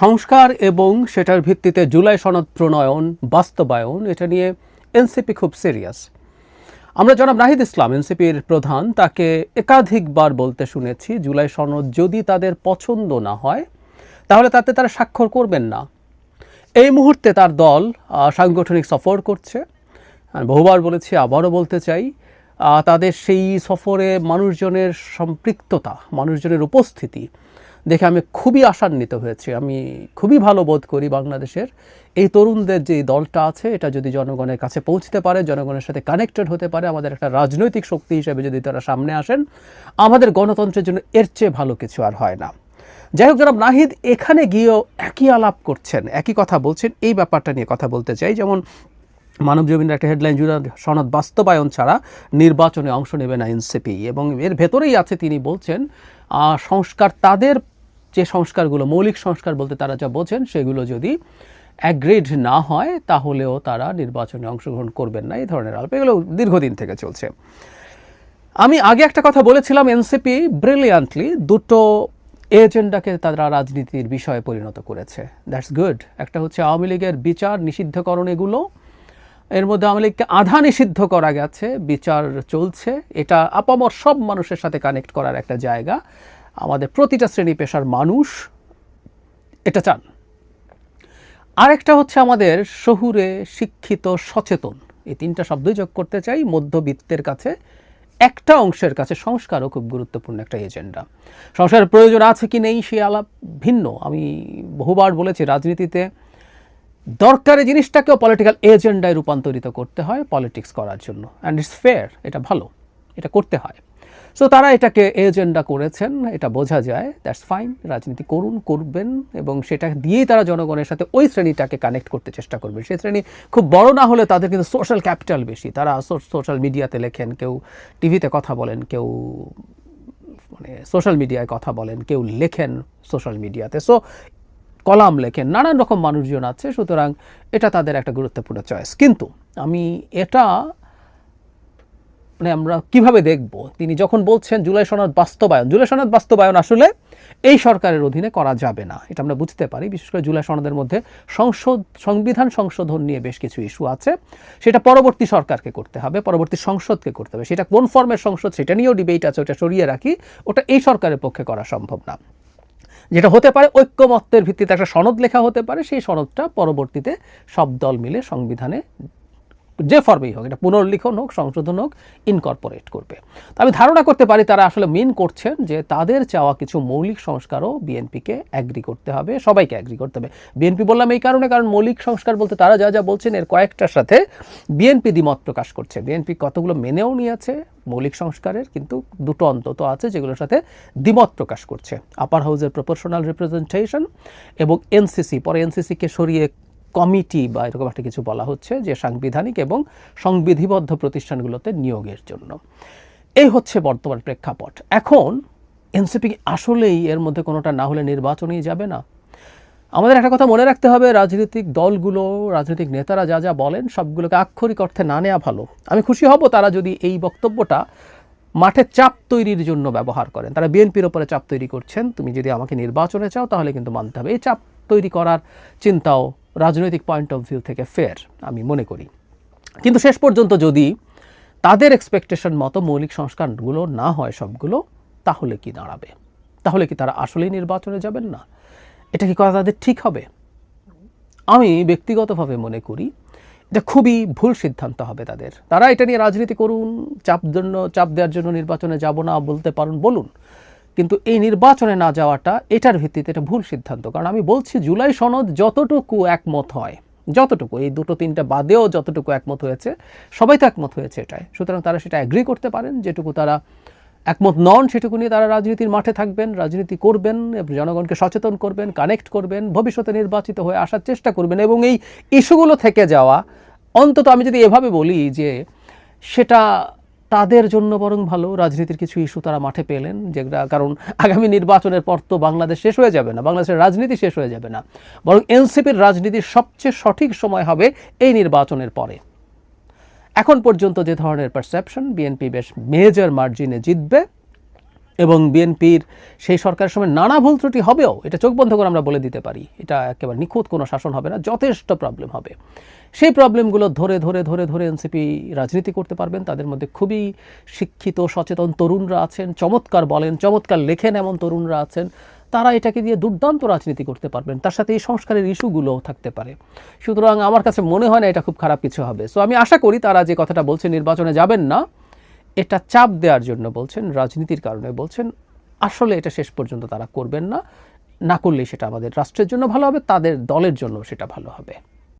সংস্কার এবং সেটার ভিত্তিতে জুলাই সনদ প্রণয়ন, বাস্তবায়ন, এটা নিয়ে এনসিপি খুব সিরিয়াস। আমরা জনাব নাহিদ ইসলাম, এনসিপির প্রধান, তাকে একাধিকবার বলতে শুনেছি, জুলাই সনদ যদি তাদের পছন্দ না হয়, তাহলে তাতে তারা স্বাক্ষর করবেন না। এই মুহূর্তে তার দল সাংগঠনিক সফর করছে। বহুবার বলেছি, আবারও বলতে চাই তাদের সেই সফরে মানুষজনের সম্পৃক্ততা, মানুষজনের উপস্থিতি দেখে আমি খুবই আশান্বিত হয়েছি। আমি খুবই ভালো বোধ করি বাংলাদেশের। এই তরুণদের যে দলটা আছে, এটা যদি জনগণের কাছে পৌঁছতে পারে, জনগণের সাথে কানেক্টেড হতে পারে, আমাদের একটা রাজনৈতিক শক্তি হিসেবে যদি তারা সামনে আসেন, আমাদের গণতন্ত্রের জন্য এর চেয়ে ভালো কিছু আর হয় না। যাই হোক জনাব নাহিদ, এখানে গিয়েও একই আলাপ করছেন, একই কথা বলছেন। এই ব্যাপারটা নিয়ে কথা বলতে চাই। যেমন মানব জমিনের একটা হেডলাইন জুড়ে সনদ বাস্তবায়ন ছাড়া নির্বাচনে অংশ নেবে না এনসিপি। এবং এর ভেতরেই আছে তিনি বলছেন সংস্কার তাদের যে সংস্কারগুলো, মৌলিক সংস্কার বলতে তারা যা বোঝেন সেগুলো যদি অ্যাগ্রেড না হয়, তাহলেও তারা নির্বাচনে অংশগ্রহণ করবেন না, এই ধরনের আলাপ। এগুলো দীর্ঘদিন থেকে চলছে। আমি আগে একটা কথা বলেছিলাম, এনসিপি ব্রিলিয়ান্টলি দুটো এজেন্ডাকে তারা রাজনীতির বিষয়ে পরিণত করেছে। দ্যাটস গুড একটা হচ্ছে আওয়ামী লীগের বিচার নিষিদ্ধকরণ এগুলো। এর মধ্যে আওয়ামী লীগকে আধা নিষিদ্ধ করা গেছে, বিচার চলছে। এটা আপামর সব মানুষের সাথে কানেক্ট করার একটা জায়গা। আমাদের প্রতিটা শ্রেণি পেশার মানুষ এটা চান। আরেকটা হচ্ছে আমাদের শহুরে, শিক্ষিত, সচেতন। এই তিনটা শব্দই যোগ করতে চাই, মধ্যবিত্তের কাছে একটা অংশের কাছে। সংস্কারও খুব গুরুত্বপূর্ণ একটা এজেন্ডা। সংস্কারের প্রয়োজন আছে কি নেই সে আলাপ ভিন্ন। আমি বহুবার বলেছি, রাজনীতিতে দরকারি জিনিসটাকেও পলিটিক্যাল এজেন্ডায় রূপান্তরিত করতে হয় পলিটিক্স করার জন্য। অ্যান্ড ইটস ফেয়ার এটা ভালো, এটা করতে হয়। সো তারা এটাকে এজেন্ডা করেছেন, এটা বোঝা যায় দ্যাটস ফাইন রাজনীতি করুন, করবেন, এবং সেটা দিয়েই তারা জনগণের সাথে ওই শ্রেণীটাকে কানেক্ট করতে চেষ্টা করবে সেই শ্রেণি খুব বড় না হলে তাদের কিন্তু সোশ্যাল ক্যাপিটাল বেশি। তারা সোশ্যাল মিডিয়াতে লেখেন, কেউ টিভিতে কথা বলেন, কেউ মানে সোশ্যাল মিডিয়ায় কথা বলেন, কেউ লেখেন সোশ্যাল মিডিয়াতে সো কলাম লেখেন, নানান রকম মানুষজন আছে, সুতরাং এটা তাদের একটা গুরুত্বপূর্ণ চয়েস কিন্তু আমি এটা মানে আমরা কীভাবে দেখব? তিনি যখন বলছেন জুলাই সনদ বাস্তবায়ন, জুলাই সনদ বাস্তবায়ন আসলে এই সরকারের অধীনে করা যাবে না। এটা আমরা বুঝতে পারি। বিশেষ করে জুলাই সনদের মধ্যে সংসদ, সংবিধান সংশোধন নিয়ে বেশ কিছু ইস্যু আছে। সেটা পরবর্তী সরকারকে করতে হবে, পরবর্তী সংসদকে করতে হবে। সেটা কোন ফর্মের সংসদ, সেটা নিয়েও ডিবেট আছে, ওটা সরিয়ে রাখি। ওটা এই সরকারের পক্ষে করা সম্ভব না। যেটা হতে পারে ঐক্যমত্যের ভিত্তিতে একটা সনদ লেখা হতে পারে। সেই সনদটা পরবর্তীতে সব দল মিলে সংবিধানে যে ফর্মেই হোক, এটা পুনর্লিখন হোক, সংশোধন হোক ইনকর্পোরেট করবে। তো আমি ধারণা করতে পারি তারা আসলে মেন করছেন যে তাদের চাওয়া কিছু মৌলিক সংস্কারও বিএনপিকে অ্যাগ্রি করতে হবে, সবাইকে অ্যাগ্রি করতে হবে। বিএনপি বললাম এই কারণে, কারণ মৌলিক সংস্কার বলতে তারা যা যা বলছেন, এর কয়েকটার সাথে বিএনপি দ্বিমত প্রকাশ করছে। বিএনপি কতগুলো মেনেও নিয়েছে মৌলিক সংস্কারের, কিন্তু দুটো অন্তত আছে যেগুলোর সাথে দ্বিমত প্রকাশ করছে। আপার হাউজের প্রপোর্শনাল রিপ্রেজেন্টেশন এবং এনসিসি পরে এনসিসিকে সরিয়ে কমিটি বা এরকম একটা কিছু বলা হচ্ছে যে সাংবিধানিক এবং সংবিধিবদ্ধ প্রতিষ্ঠানগুলোতে নিয়োগের জন্য। এই হচ্ছে বর্তমান প্রেক্ষাপট। এখন এনসিপি আসলেই এর মধ্যে কোনোটা না হলে নির্বাচনেই যাবে না? আমাদের একটা কথা মনে রাখতে হবে, রাজনৈতিক দলগুলো, রাজনৈতিক নেতারা যা যা বলেন সবগুলোকে আক্ষরিক অর্থে না নেওয়া ভালো। আমি খুশি হব তারা যদি এই বক্তব্যটা মাঠে চাপ তৈরির জন্য ব্যবহার করেন। তারা বিএনপির ওপরে চাপ তৈরি করছেন। তুমি যদি আমাকে নির্বাচনে চাও, তাহলে কিন্তু মানতে হবে। এই চাপ তৈরি করার চিন্তাও রাজনৈতিক পয়েন্ট অফ ভিউ থেকে ফের আমি মনে করি। কিন্তু শেষ পর্যন্ত যদি তাদের এক্সপেকটেশন মতো মৌলিক সংস্কারগুলো না হয় সবগুলো, তাহলে কি দাঁড়াবে? তাহলে কি তারা আসলেই নির্বাচনে যাবেন না? এটা কি করা তাদের ঠিক হবে? আমি ব্যক্তিগতভাবে মনে করি এটা খুবই ভুল সিদ্ধান্ত হবে তাদের। তারা এটা নিয়ে রাজনীতি করুন, চাপ জন্য, চাপ দেওয়ার জন্য নির্বাচনে যাব না, বলতে পারুন, বলুন। কিন্তু এই নির্বাচনে না যাওয়াটা, এটার ভিত্তিতে এটা ভুল সিদ্ধান্ত। কারণ আমি বলছি, জুলাই সনদ যতটুকু একমত হয়, যতটুকু, এই দুটো তিনটা বাদেও যতটুকু একমত হয়েছে, সবাই তো একমত হয়েছে এটাই। সুতরাং তারা সেটা অ্যাগ্রি করতে পারেন, যেটুকু তারা একমত নন সেটুকু নিয়ে তারা রাজনীতির মাঠে থাকবেন, রাজনীতি করবেন জনগণকে সচেতন করবেন কানেক্ট করবেন, ভবিষ্যতে নির্বাচিত হয়ে আসার চেষ্টা করবেন, এবং এই ইস্যুগুলো থেকে যাওয়া, অন্তত আমি যদি এভাবে বলি যে সেটা তাদের জন্য বরং ভালো, রাজনীতির কিছু ইস্যু তারা মাঠে পেলেন যেটা কারণ আগামী নির্বাচনের পর তো বাংলাদেশ শেষ হয়ে যাবে না, বাংলাদেশের রাজনীতি শেষ হয়ে যাবে না, বরং এনসিপির রাজনীতির সবচেয়ে সঠিক সময় হবে এই নির্বাচনের পরে। এখন পর্যন্ত যে ধরনের পারসেপশন বিএনপি বেশ মেজর মার্জিনে জিতবে এবং বিএনপির সেই সরকারের সময় নানা ভুল ত্রুটি হবেও, এটা চোখ বন্ধ করে আমরা বলে দিতে পারি, এটা একেবারে নিখুঁত কোনো শাসন হবে না, যথেষ্ট প্রবলেম হবে। সেই প্রবলেমগুলো ধরে ধরে ধরে ধরে এনসিপি রাজনীতি করতে পারবেন, তাদের মধ্যে খুবই শিক্ষিত, সচেতন তরুণরা আছেন, চমৎকার বলেন, চমৎকার লেখেন এমন তরুণরা আছেন তারা এটাকে দিয়ে দুর্দান্ত রাজনীতি করতে পারবেন। তার সাথে এই সংস্কারের ইস্যুগুলোও থাকতে পারে। সুতরাং আমার কাছে মনে হয় না এটা খুব খারাপ কিছু হবে। সো আমি আশা করি তারা যে কথাটা বলছে, নির্বাচনে যাবেন না, এটা চাপ দেওয়ার জন্য বলছেন, রাজনীতির কারণে বলছেন, আসলে এটা শেষ পর্যন্ত তারা করবেন না। না করলে সেটা আমাদের রাষ্ট্রের জন্য ভালো হবে, তাদের দলের জন্য সেটা ভালো হবে।